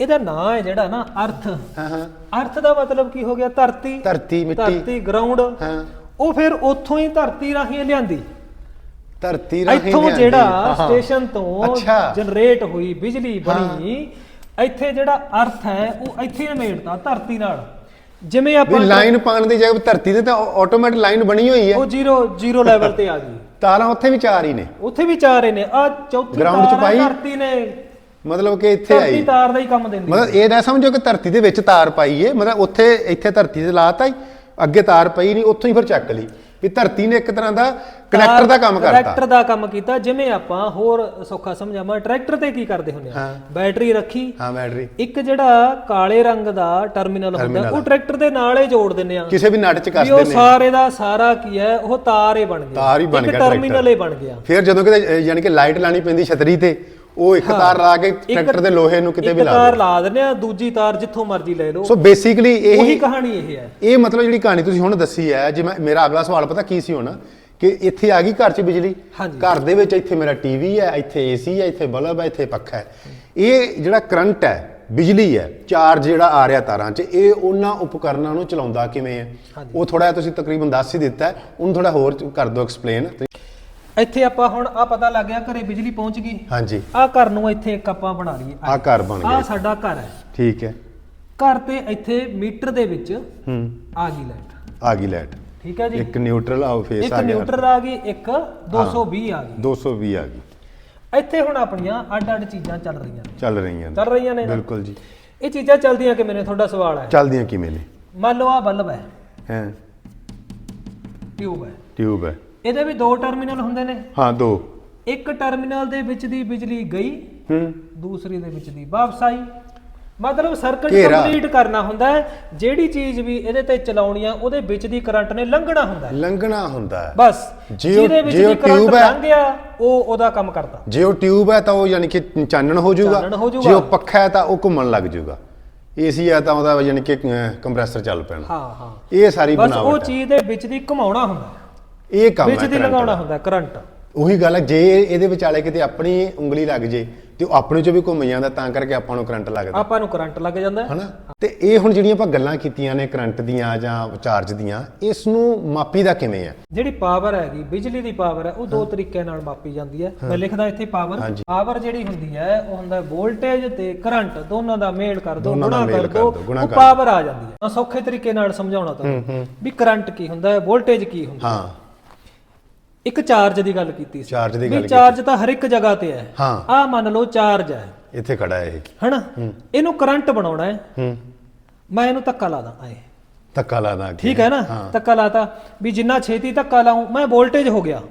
ਇਹਦਾ ਨਾਂ ਹੈ ਜਿਹੜਾ ਨਾ ਅਰਥ। ਹਾਂ ਹਾਂ। ਅਰਥ ਦਾ ਮਤਲਬ ਕੀ ਹੋ ਗਿਆ? ਧਰਤੀ। ਧਰਤੀ ਮਿੱਟੀ। ਧਰਤੀ ਗਰਾਊਂਡ ਹਾਂ। ਉਹ ਫਿਰ ਉੱਥੋਂ ਹੀ ਧਰਤੀ ਰਾਹੀਂ ਲਿਆਂਦੀ। ਧਰਤੀ ਰਾਹੀਂ ਇੱਥੋਂ ਲਿਆਂਦੀ। ਜਿਹੜਾ ਹਾਂ। ਸਟੇਸ਼ਨ ਤੋਂ ਅੱਛਾ। ਜਨਰੇਟ ਹੋਈ ਬਿਜਲੀ ਬਣੀ ਇੱਥੇ ਜਿਹੜਾ ਅਰਥ ਹੈ ਉਹ ਇੱਥੇ ਨਿਮੇੜਤਾ ਧਰਤੀ ਨਾਲ। ਜਿਵੇਂ ਵੀ ਆਪਾਂ ਲਾਈਨ ਪਾਣ ਦੀ ਜਗ੍ਹਾ ਧਰਤੀ ਤੇ ਤਾਂ ਆਟੋਮੈਟਿਕ ਲਾਈਨ ਬਣੀ ਹੋਈ ਹੈ। ਉਹ ਜ਼ੀਰੋ ਜ਼ੀਰੋ ਲੈਵਲ ਤੇ ਆ ਗਈ। ਤਾਰਾਂ ਉੱਥੇ ਵੀ ਚਾਰ ਹੀ ਨੇ। ਉੱਥੇ ਵੀ ਚਾਰ ਹੀ ਨੇ। ਆ ਚੌਥੀ Ground 'ਚ ਤਾਰ ਹੈ, ਪਾਈ? ਧਰਤੀ ਨੇ। ਮਤਲਬ ਕਿ ਇੱਥੇ ਧਰਤੀ ਆਈ ਤਾਰ ਦਾ ਹੀ ਕੰਮ ਦਿੰਦੀ। ਮਤਲਬ ਇਹ ਨਾ ਸਮਝੋ ਕਿ ਧਰਤੀ ਦੇ ਵਿੱਚ ਤਾਰ ਪਾਈ ਏ ਮਤਲਬ ਉੱਥੇ ਇੱਥੇ ਧਰਤੀ ਤੇ ਲਾਤਾ ਹੀ। ਅੱਗੇ ਤਾਰ ਪਈ ਨਹੀਂ ਉੱਥੋਂ ਹੀ ਫਿਰ ਚੱਕ ਲਈ। ਵੀ ਧਰਤੀ ਨੇ ਇੱਕ ਤਰ੍ਹਾਂ ਦਾ ਕਨੈਕਟਰ ਦਾ ਕੰਮ ਟਰੈਕਟਰ ਕਰਤਾ ਦਾ ਕੰਮ ਕੀਤਾ ਜਿਵੇਂ ਆਪਾਂ ਹੋਰ ਸੌਖਾ ਸਮਝਾਵਾਂ ਟਰੈਕਟਰ ਤੇ ਕੀ ਕਰਦੇ ਹੁੰਦੇ ਆ। ਬੈਟਰੀ ਰੱਖੀ। ਹਾਂ ਬੈਟਰੀ। ਇੱਕ ਜਿਹੜਾ ਕਾਲੇ ਰੰਗ ਦਾ ਟਰਮੀਨਲ ਹੁੰਦਾ ਉਹ ਟਰੈਕਟਰ ਦੇ ਨਾਲ ਹੀ ਜੋੜ ਦਿੰਦੇ ਆ। ਕਿਸੇ ਵੀ ਨਟ ਚ ਕੱਸ ਉਹ ਦਿੰਦੇ ਆ। ਸਾਰੇ ਦਾ ਸਾਰਾ ਕੀ ਹੈ ਉਹ ਤਾਰ ਹੀ ਬਣ ਗਿਆ। ਤਾਰ ਹੀ ਬਣ ਗਿਆ ਟਰਮੀਨਲ ਟਰੈਕਟਰ। ਹੀ ਬਣ ਗਿਆ। ਫਿਰ ਜਦੋਂ ਕਿਤੇ ਯਾਨੀ ਕਿ ਲਾਈਟ ਲਾਣੀ ਪੈਂਦੀ ਛਤਰੀ ਤੇ ਉਹ ਇੱਕ ਤਾਰ ਲਾ ਕੇ ਟਰੈਕਟਰ ਦੇ ਲੋਹੇ ਨੂੰ ਕਿਤੇ ਵੀ ਇੱਕ ਲਾ ਤਾਰ ਦਿਓ ਲਾ ਦਿੰਦੇ ਆ ਦੂਜੀ ਤਾਰ ਜਿੱਥੋਂ ਮਰਜ਼ੀ ਲੈ ਲਓ। ਸੋ ਬੇਸਿਕਲੀ ਉਹੀ ਇਹੀ ਕਹਾਣੀ ਇਹ ਹੈ। ਇਹ ਮਤਲਬ ਜਿਹੜੀ ਕਹਾਣੀ ਤੁਸੀਂ ਹੁਣ ਦੱਸੀ ਹੈ ਜਿਵੇਂ ਮੇਰਾ ਅਗਲਾ ਸਵਾਲ ਪਤਾ ਕੀ ਸੀ ਹੁਣ? ਕਿ ਇੱਥੇ ਆ ਗਈ ਘਰ 'ਚ ਬਿਜਲੀ। ਘਰ ਦੇ ਵਿੱਚ ਇੱਥੇ ਮੇਰਾ ਟੀਵੀ ਹੈ ਇੱਥੇ ਏਸੀ ਹੈ ਇੱਥੇ ਬਲਬ ਹੈ ਇੱਥੇ ਪੱਖਾ ਹੈ। ਇਹ ਜਿਹੜਾ ਕਰੰਟ ਹੈ ਬਿਜਲੀ ਹੈ ਚਾਰਜ ਜਿਹੜਾ ਆ ਰਿਹਾ ਤਾਰਾਂ 'ਚ ਇਹ ਉਹਨਾਂ ਉਪਕਰਨਾਂ ਨੂੰ ਚਲਾਉਂਦਾ ਕਿਵੇਂ ਹੈ? ਉਹ ਥੋੜਾ ਜਿਹਾ ਤੁਸੀਂ ਤਕਰੀਬਨ ਦੱਸ ਹੀ ਦਿੱਤਾ ਉਹਨੂੰ ਥੋੜਾ ਹੋਰ ਕਰ ਦਿਓ ਐਕਸਪਲੇਨ ਇੱਥੇ ਆਪਾਂ ਹੁਣ ਆ ਪਤਾ ਲੱਗ ਗਿਆ ਘਰੇ ਬਿਜਲੀ ਪਹੁੰਚ ਗਈ। ਹਾਂਜੀ। ਆ ਘਰ ਨੂੰ ਇੱਥੇ ਇੱਕ ਆਪਾਂ ਬਣਾ ਲਈਏ। ਆ ਘਰ ਬਣ ਆ ਗਿਆ ਸਾਡਾ ਘਰ ਹੈ। ਠੀਕ ਹੈ। ਘਰ ਤੇ ਇੱਥੇ ਮੀਟਰ ਦੇ ਵਿੱਚ ਹੂੰ। ਆ ਗਈ ਲਾਈਟ। ਆ ਗਈ ਲਾਈਟ। ਠੀਕ ਹੈ ਜੀ। ਇੱਕ ਨਿਊਟਰਲ ਆ ਫੇਸ ਇੱਕ ਆ ਗਿਆ। ਨਿਊਟਰਲ ਆ ਗਈ ਇੱਕ 220 ਆ ਗਈ। 220 ਆ ਗਈ। ਇੱਥੇ ਹੁਣ ਆਪਣੀਆਂ ਅੱਡ-ਅੱਡ ਚੀਜ਼ਾਂ ਚੱਲ ਰਹੀਆਂ ਨੇ। ਚੱਲ ਰਹੀਆਂ ਨੇ। ਚੱਲ ਰਹੀਆਂ ਨੇ ਨਾ? ਬਿਲਕੁਲ ਜੀ। ਇਹ ਚੀਜ਼ਾਂ ਚੱਲਦੀਆਂ ਕਿਵੇਂ ਨੇ? ਤੁਹਾਡਾ ਸਵਾਲ ਹੈ। ਚੱਲਦੀਆਂ ਕਿਵੇਂ ਨੇ? ਮੰਨ ਲਓ ਆ ਬਲਬ ਹੈ। ਹੈ? ਟਿਊਬ ਹੈ। ਟਿਊਬ ਹੈ। ਇਹਦੇ ਵੀ ਦੋ ਟਰਮੀਨਲ ਹੁੰਦੇ ਨੇ? ਹਾਂ ਦੋ। ਇੱਕ ਟਰਮੀਨਲ ਦੇ ਵਿੱਚ ਦੀ ਬਿਜਲੀ ਗਈ ਹੂੰ। ਦੂਸਰੀ ਦੇ ਵਿੱਚ ਦੀ ਵਾਪਸ ਆਈ। ਮਤਲਬ ਸਰਕਟ ਘੇਰਾ। ਕੰਪਲੀਟ ਕਰਨਾ ਹੁੰਦਾ ਹੈ। ਜਿਹੜੀ ਚੀਜ਼ ਵੀ ਇਹਦੇ ਤੇ ਚਲਾਉਣੀ ਆ ਉਹਦੇ ਵਿੱਚ ਦੀ ਕਰੰਟ ਨੇ ਲੰਘਣਾ ਹੁੰਦਾ ਹੈ। ਲੰਘਣਾ ਹੁੰਦਾ ਹੈ। ਬਸ ਜੇ ਉਹ- ਜਿਹਦੇ ਵਿੱਚ ਜੇ ਉਹ ਦੀ ਕਰੰਟ ਹੈ- ਲੰਘ ਗਿਆ ਉਹ ਉਹਦਾ ਕੰਮ ਕਰਦਾ। ਜੇ ਉਹ ਟਿਊਬ ਹੈ ਤਾਂ ਉਹ ਯਾਨੀ ਕਿ ਚਾਨਣ ਹੋ ਜਾਊਗਾ। ਚਾਨਣ ਹੋ ਜਾਊਗਾ। ਜੇ ਉਹ ਪੱਖਾ ਹੈ ਤਾਂ ਉਹ ਘੁੰਮਣ ਲੱਗ ਜਾਊਗਾ। ਏਸੀ ਹੈ ਤਾਂ ਉਹਦਾ ਯਾਨੀ ਕਿ ਕੰਪਰੈਸਰ ਚੱਲ ਪੈਣਾ। ਹਾਂ ਹਾਂ। ਇਹ ਸਾਰੀ ਬਸ ਉਹ ਬਣਾਵਟ ਹੈ। ਚੀਜ਼ ਦੇ ਵਿੱਚ ਦੀ ਘੁਮਾਉਣਾ ਹੁੰਦਾ। ਇਹ ਕੰਮ ਵਿੱਚ ਹੈ ਦੀ current ਲਗਾਉਣਾ ਦਾ। ਹੁੰਦਾ ਕਰੰਟ। ਉਹੀ ਗੱਲ ਹੈ ਜੇ ਇਹਦੇ ਵਿਚਾਲੇ ਕਿਤੇ ਆਪਣੀ ਉਂਗਲੀ ਲੱਗ ਜੇ ਤੇ ਉਹ ਆਪਣੇ ਚੋਂ ਵੀ ਘੁੰਮ ਜਾਂਦਾ ਤਾਂ ਕਰਕੇ ਆਪਾਂ ਨੂੰ ਕਰੰਟ ਲੱਗਦਾ। ਆਪਾਂ ਨੂੰ ਕਰੰਟ ਲੱਗ ਜਾਂਦਾ। ਹੈ। ਹਨਾ? ਤੇ ਇਹ ਹੁਣ ਜਿਹੜੀਆਂ ਆਪਾਂ ਗੱਲਾਂ ਕੀਤੀਆਂ ਨੇ ਕਰੰਟ ਦੀਆਂ ਜਾਂ ਚਾਰਜ ਦੀਆਂ ਇਸ ਨੂੰ ਮਾਪੀ ਦਾ ਕਿਵੇਂ ਹੈ? ਜਿਹੜੀ ਪਾਵਰ ਹੈਗੀ ਬਿਜਲੀ ਦੀ ਪਾਵਰ ਹੈ ਉਹ ਦੋ ਤਰੀਕਿਆਂ ਨਾਲ ਮਾਪੀ ਜਾਂਦੀ ਹੈ। ਮੈਂ ਲਿਖਦਾ ਇੱਥੇ ਪਾਵਰ ਹਾਂਜੀ। ਪਾਵਰ ਜਿਹੜੀ ਹੁੰਦੀ ਹੈ ਉਹ ਹੁੰਦਾ ਵੋਲਟੇਜ ਤੇ ਕਰੰਟ ਦੋਨਾਂ ਦਾ ਮੇਲ ਕਰ ਦੋ ਦੋਨਾਂ ਦਾ ਗੁਣਾ ਮੇਲ ਕਰ ਕਰ ਦੋ ਦਿਓ, ਗੁਣਾ ਉਹ ਕਰ ਪਾਵਰ ਆ ਜਾਂਦੀ ਹੈ। ਮੈਂ ਸੌਖੇ ਤਰੀਕੇ ਨਾਲ ਸਮਝਾਉਣਾ ਤੁਹਾਨੂੰ ਵੀ ਕਰੰਟ ਕੀ ਹੁੰਦਾ ਹੈ ਵੋਲਟੇਜ ਕੀ ਹੁੰਦਾ ਹੈ। ਹਾਂ। ਇੱਕ ਚਾਰਜ ਦੀ ਗੱਲ ਕੀਤੀ ਸੀ। ਚਾਰਜ ਦੀ ਵੀ ਗੱਲ ਚਾਰਜ ਤਾਂ ਹਰ ਇੱਕ ਜਗ੍ਹਾ ਤੇ ਹੈ। ਹਾਂ। ਆ ਮੰਨ ਲਓ ਚਾਰਜ ਹੈ। ਇੱਥੇ ਖੜਾ ਹੈ ਇਹ। ਹਨਾ? ਇਹਨੂੰ ਕਰੰਟ ਬਣਾਉਣਾ ਹੈ। ਹੂੰ। ਮੈਂ ਇਹਨੂੰ ਧੱਕਾ ਲਾ ਦਾਂ ਆਏ। ਧੱਕਾ ਲਾਦਾ। ਠੀਕ ਹੈ ਨਾ? ਧੱਕਾ ਲਾਤਾ ਵੀ ਜਿੰਨਾ ਛੇਤੀ ਧੱਕਾ ਲਾਉਂ ਮੈਂ ਵੋਲਟੇਜ ਹੋ ਗਿਆ।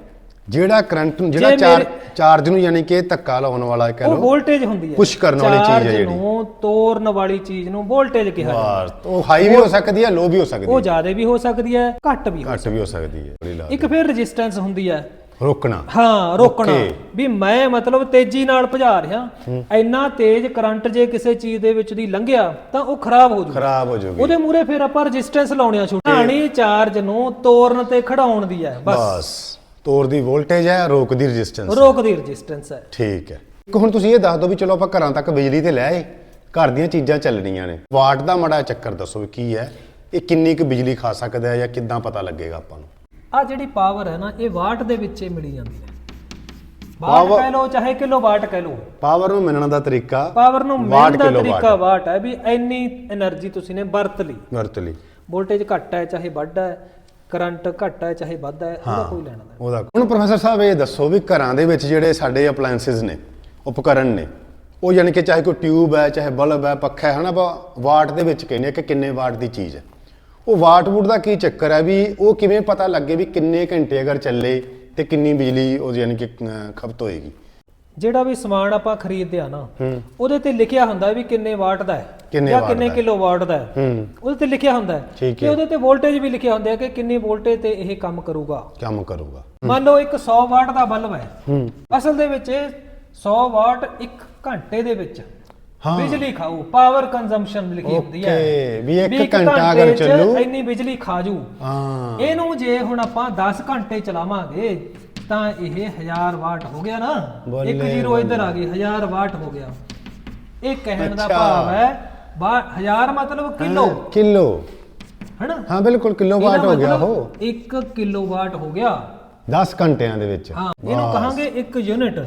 ਜਿਹੜਾ ਕਰੰਟ ਨੂੰ ਜਿਹੜਾ ਜੇ ਚਾਰ ਮੇਰੇ- ਚਾਰਜ ਨੂੰ ਯਾਨੀ ਕਿ ਧੱਕਾ ਲਾਉਣ ਵਾਲਾ ਕਹਿ ਉਹ ਲਓ ਵੋਲਟੇਜ ਹੁੰਦੀ ਹੈ। push ਕਰਨ ਵਾਲੀ ਚੀਜ਼ ਹੈ ਜਿਹੜੀ। ਨੂੰ ਤੋੜਨ ਵਾਲੀ ਚੀਜ਼ ਨੂੰ ਵੋਲਟੇਜ ਕਿਹਾ ਜਾਂਦਾ। ਉਹ ਹਾਈ ਵੀ ਹੋ ਸਕਦੀ ਹੈ ਲੋ ਵੀ ਹੋ ਸਕਦੀ ਉਹ ਹੈ। ਜ਼ਿਆਦਾ ਵੀ ਹੋ ਸਕਦੀ ਹੈ ਘੱਟ ਵੀ ਹੋ ਘੱਟ ਵੀ ਹੋ ਸਕਦੀ ਹੈ ਬੜੀ ਇੱਕ ਫਿਰ ਰੈਜ਼ਿਸਟੈਂਸ ਹੁੰਦੀ ਹੈ। ਰੋਕਣਾ। ਹਾਂ ਰੋਕਣਾ। Okay. ਵੀ ਮੈਂ ਮਤਲਬ ਤੇਜ਼ੀ ਨਾਲ ਭਜਾ ਰਿਹਾ ਇੰਨਾ ਤੇਜ਼ ਕਰੰਟ ਜੇ ਕਿਸੇ ਚੀਜ਼ ਦੇ ਵਿੱਚ ਦੀ ਲੰਘਿਆ ਤਾਂ ਉਹ ਖਰਾਬ ਹੋ ਜੂ ਖਰਾਬ ਹੋ ਜਾਊਗੀ ਉਹਦੇ ਮੂਰੇ ਫਿਰ ਆਪਾਂ ਰੈਜ਼ਿਸਟੈਂਸ ਲਾਉਣੀ ਆ ਛੋਟੀ ਚਾਰਜ ਨੂੰ ਤੋੜਨ ਤੇ ਖੜਾਉਣ ਦੀ ਹੈ ਬਸ। ਬਸ। ਤੋਰ ਦੀ ਵੋਲਟੇਜ ਹੈ ਰੋਕ ਦੀ ਰੈਜ਼ਿਸਟੈਂਸ ਰੋਕ ਦੀ ਰੈਜ਼ਿਸਟੈਂਸ ਹੈ। ਠੀਕ ਹੈ। ਇੱਕ ਹੁਣ ਤੁਸੀਂ ਇਹ ਦੱਸ ਦਿਓ ਵੀ ਚਲੋ ਆਪਾਂ ਘਰਾਂ ਤੱਕ ਬਿਜਲੀ ਤੇ ਲੈ ਆਏ ਘਰ ਦੀਆਂ ਚੀਜ਼ਾਂ ਚੱਲਣੀਆਂ ਨੇ। ਵਾਟ ਦਾ ਮੜਾ ਚੱਕਰ ਦੱਸੋ ਵੀ ਕੀ ਹੈ ਇਹ ਕਿੰਨੀ ਕੁ ਬਿਜਲੀ ਖਾ ਸਕਦਾ ਹੈ ਜਾਂ ਕਿੱਦਾਂ ਪਤਾ ਲੱਗੇਗਾ ਆਪਾਂ ਨੂੰ? ਆ ਜਿਹੜੀ ਪਾਵਰ ਹੈ ਨਾ ਇਹ ਵਾਟ ਦੇ ਵਿੱਚ ਹੀ ਮਿਲੀ ਜਾਂਦੀ ਹੈ। ਵਾਟ ਕਹਿ ਲਓ ਚਾਹੇ ਕਿਲੋਵਾਟ ਕਹਿ ਲਓ। ਪਾਵਰ ਨੂੰ ਮਿਲਣ ਦਾ ਤਰੀਕਾ ਪਾਵਰ ਨੂੰ ਮਿਲਣ ਦਾ ਤਰੀਕਾ ਵਾਟ ਹੈ ਵੀ ਇੰਨੀ એનર્ਜੀ ਤੁਸੀਂ ਨੇ ਵਰਤ ਲਈ। ਵਰਤ ਲਈ। ਵੋਲਟੇਜ ਘੱਟ ਹੈ ਚਾਹੇ ਵੱਧ ਹੈ ਕਰੰਟ ਘੱਟ ਹੈ ਚਾਹੇ ਵੱਧ ਹੈ ਉਹਦਾ ਕੋਈ ਲੈਣਾ ਦੇਣਾ। ਉਹਦਾ ਹੁਣ ਪ੍ਰੋਫੈਸਰ ਸਾਹਿਬ ਇਹ ਦੱਸੋ ਵੀ ਘਰਾਂ ਦੇ ਵਿੱਚ ਜਿਹੜੇ ਸਾਡੇ ਅਪਲਾਈਐਂਸਸ ਨੇ ਉਪਕਰਨ ਨੇ ਉਹ ਯਾਨੀ ਕਿ ਚਾਹੇ ਕੋਈ ਟਿਊਬ ਹੈ ਚਾਹੇ ਬਲਬ ਹੈ ਪੱਖਾ ਹੈ ਹਨਾ ਆਪਾਂ ਵਾਟ ਦੇ ਵਿੱਚ ਕਹਿੰਦੇ ਆ ਕਿ ਕਿੰਨੇ ਵਾਟ ਦੀ ਚੀਜ਼ ਹੈ। ਉਹ ਵਾਟ ਵੂਟ ਦਾ ਕੀ ਚੱਕਰ ਹੈ ਵੀ ਉਹ ਕਿਵੇਂ ਪਤਾ ਲੱਗੇ ਵੀ ਕਿੰਨੇ ਘੰਟੇ ਅਗਰ ਚੱਲੇ ਤੇ ਕਿੰਨੀ ਬਿਜਲੀ ਉਹ ਯਾਨੀ ਕਿ ਖਪਤ ਹੋਏਗੀ। ਜਿਹੜਾ ਵੀ ਸਮਾਨ ਆਪਾਂ ਖਰੀਦਦੇ ਆ ਨਾ ਉਹਦੇ ਤੇ ਲਿਖਿਆ ਹੁੰਦਾ ਵੀ ਕਿੰਨੇ ਵਾਟ ਦਾ ਹੈ। ਕਿੰਨੇ ਜਾਂ ਵਾਟ ਕਿੰਨੇ ਦਾ? ਹੈ। ਕਿਲੋ ਵਾਟ ਦਾ ਹੈ? ਹੂੰ। ਉਹਦੇ ਤੇ ਲਿਖਿਆ ਹੁੰਦਾ ਹੈ। ਠੀਕ ਤੇ ਉਹਦੇ ਤੇ ਵੋਲਟੇਜ ਵੀ ਲਿਖਿਆ ਹੁੰਦਾ ਹੈ ਕਿ ਕਿੰਨੀ ਵੋਲਟੇਜ ਤੇ ਇਹ ਕੰਮ ਕਰੂਗਾ। ਕੰਮ ਕਰੂਗਾ। ਮੰਨ ਲਓ ਇੱਕ 100 ਵਾਟ ਦਾ ਬਲਬ ਹੈ। ਹੂੰ। ਅਸਲ ਦੇ ਵਿੱਚ ਇਹ 100 ਵਾਟ ਇੱਕ ਘੰਟੇ ਦੇ ਵਿੱਚ ਹਾਂ। ਬਿਜਲੀ ਖਾਊ ਪਾਵਰ ਕੰਜ਼ੰਪਸ਼ਨ ਲਿਖੀ ਹੁੰਦੀ ਹੈ। ਓਕੇ ਵੀ ਇੱਕ ਘੰਟਾ ਅਗਰ ਘੰਟੇ 'ਚ ਚੱਲੂ। ਇੰਨੀ ਬਿਜਲੀ ਖਾਜੂ। ਹਾਂ। ਇਹਨੂੰ ਜੇ ਹੁਣ ਆਪਾਂ 10 ਘੰਟੇ ਚਲਾਵਾਂਗੇ ਤਾਂ ਇਹ 1000 ਵਾਟ ਹੋ ਗਿਆ ਨਾ। ਬੱਲੇ, ਇੱਕ ਜ਼ੀਰੋ ਇੱਧਰ ਆ ਗਈ 1000 ਵਾਟ ਹੋ ਗਿਆ। ਇਹ ਕਹਿਣ ਦਾ ਅੱਛਾ। ਭਾਵ ਹੈ 1000 ਮਤਲਬ ਕਿਲੋ? ਕਿਲੋ। ਹੈਨਾ? ਹਾਂ ਬਿਲਕੁਲ ਕਿਲੋ ਵਾਟ ਹੋ ਗਿਆ ਉਹ 1 ਕਿਲੋਵਾਟ ਹੋ ਗਿਆ। 10 ਘੰਟਿਆਂ ਦੇ ਵਿੱਚ। ਹਾਂ ਇਹਨੂੰ ਕਹਾਂਗੇ 1 ਯੂਨਿਟ।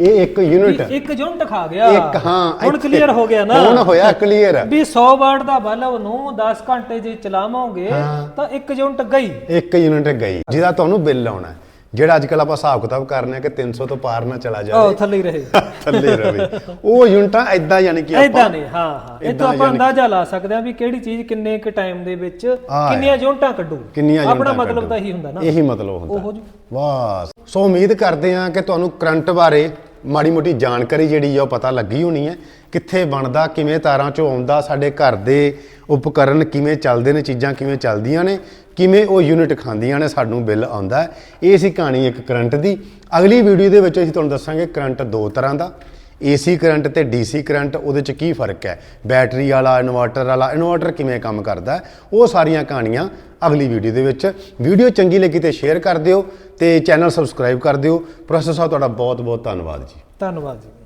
ਇਹ ਇੱਕ ਯੂਨਿਟ। ਇੱਕ ਯੂਨਿਟ ਖਾ ਗਿਆ। ਇੱਕ ਹਾਂ ਹੁਣ ਕਲੀਅਰ ਹੋ ਗਿਆ ਨਾ। ਹੁਣ ਹੋਇਆ ਕਲੀਅਰ ਵੀ 100 ਵਾਟ ਦਾ ਬਲਬ ਨੂੰ 10 ਘੰਟੇ ਜੇ ਚਲਾਵਾਂਗੇ। ਤਾਂ ਇੱਕ ਯੂਨਿਟ ਗਈ। ਇੱਕ ਯੂਨਿਟ ਗਈ ਜਿਹਦਾ ਤੁਹਾਨੂੰ ਬਿੱਲ ਆਉਣਾ। ਹੈ। ਜਿਹੜਾ ਅੱਜ ਕੱਲ ਆਪਾਂ ਹਿਸਾਬ ਕਿਤਾਬ ਕਰਨੇ ਆ ਕਿ 300 ਤੋਂ ਪਾਰ ਨਾ ਚਲਾ ਉਹ ਜਾਵੇ ਥੱਲੇ ਹੀ ਰਹੇ। [laughs] ਥੱਲੇ ਰਵੇ ਉਹ ਯੂਨਿਟਾਂ ਐਦਾਂ ਯਾਨੀ ਕਿ ਐਦਾਂ ਆਪਾਂ ਨਹੀਂ ਹਾਂ ਹਾਂ। ਇਹ ਤੋਂ ਆਪਾਂ ਅੰਦਾਜ਼ਾ ਲਾ ਸਕਦੇ ਹਾਂ ਵੀ ਕਿਹੜੀ ਚੀਜ਼ ਕਿੰਨੇ ਕੁ ਟਾਈਮ ਦੇ ਵਿੱਚ ਆ ਕਿੰਨੀਆਂ ਯੂਨਿਟਾਂ ਕੱਢੂ। ਕਿੰਨੀਆਂ ਆਪਣਾ ਮਤਲਬ। ਤਾਂ ਇਹੀ ਹੁੰਦਾ ਨਾ। ਇਹੀ ਮਤਲਬ ਹੁੰਦਾ। ਉਹੋ ਜੀ ਵਾਹ। ਸੋ ਉਮੀਦ ਕਰਦੇ ਹਾਂ ਕਿ ਤੁਹਾਨੂੰ ਕਰੰਟ ਬਾਰੇ ਮਾੜੀ ਮੋਟੀ ਜਾਣਕਾਰੀ ਜਿਹੜੀ ਆ ਉਹ ਪਤਾ ਲੱਗੀ ਹੋਣੀ ਹੈ। ਕਿੱਥੇ ਬਣਦਾ, ਕਿਵੇਂ ਤਾਰਾਂ ਚੋਂ ਆਉਂਦਾ, ਸਾਡੇ ਘਰ ਦੇ ਉਪਕਰਨ ਕਿਵੇਂ ਚੱਲਦੇ ਨੇ, ਚੀਜ਼ਾਂ ਕਿਵੇਂ ਚੱਲਦੀਆਂ ਨੇ, ਕਿਵੇਂ ਉਹ ਯੂਨਿਟ ਖਾਂਦੀਆਂ ਨੇ, ਸਾਨੂੰ ਬਿੱਲ ਆਉਂਦਾ ਇਹ ਸੀ ਕਹਾਣੀ ਇੱਕ ਕਰੰਟ ਦੀ। ਅਗਲੀ ਵੀਡੀਓ ਦੇ ਵਿੱਚ ਅਸੀਂ ਤੁਹਾਨੂੰ ਦੱਸਾਂਗੇ ਕਰੰਟ ਦੋ ਤਰ੍ਹਾਂ ਦਾ ਏਸੀ ਕਰੰਟ ਤੇ ਡੀਸੀ ਕਰੰਟ, ਉਹਦੇ ਚ ਕੀ ਫ਼ਰਕ ਹੈ? ਬੈਟਰੀ ਵਾਲਾ, ਇਨਵਰਟਰ ਵਾਲਾ, ਇਨਵਰਟਰ ਕਿਵੇਂ ਕੰਮ ਕਰਦਾ ਉਹ ਸਾਰੀਆਂ ਕਹਾਣੀਆਂ ਅਗਲੀ ਵੀਡੀਓ ਦੇ ਵਿੱਚ। ਵੀਡੀਓ ਚੰਗੀ ਲੱਗੀ ਤੇ ਸ਼ੇਅਰ ਕਰ ਦਿਓ ਤੇ ਚੈਨਲ ਸਬਸਕ੍ਰਾਈਬ ਕਰ ਦਿਓ। ਪ੍ਰੋਫੈਸਰ ਸਾਹਿਬ, ਤੁਹਾਡਾ ਬਹੁਤ ਬਹੁਤ ਧੰਨਵਾਦ ਜੀ। ਧੰਨਵਾਦ ਜੀ।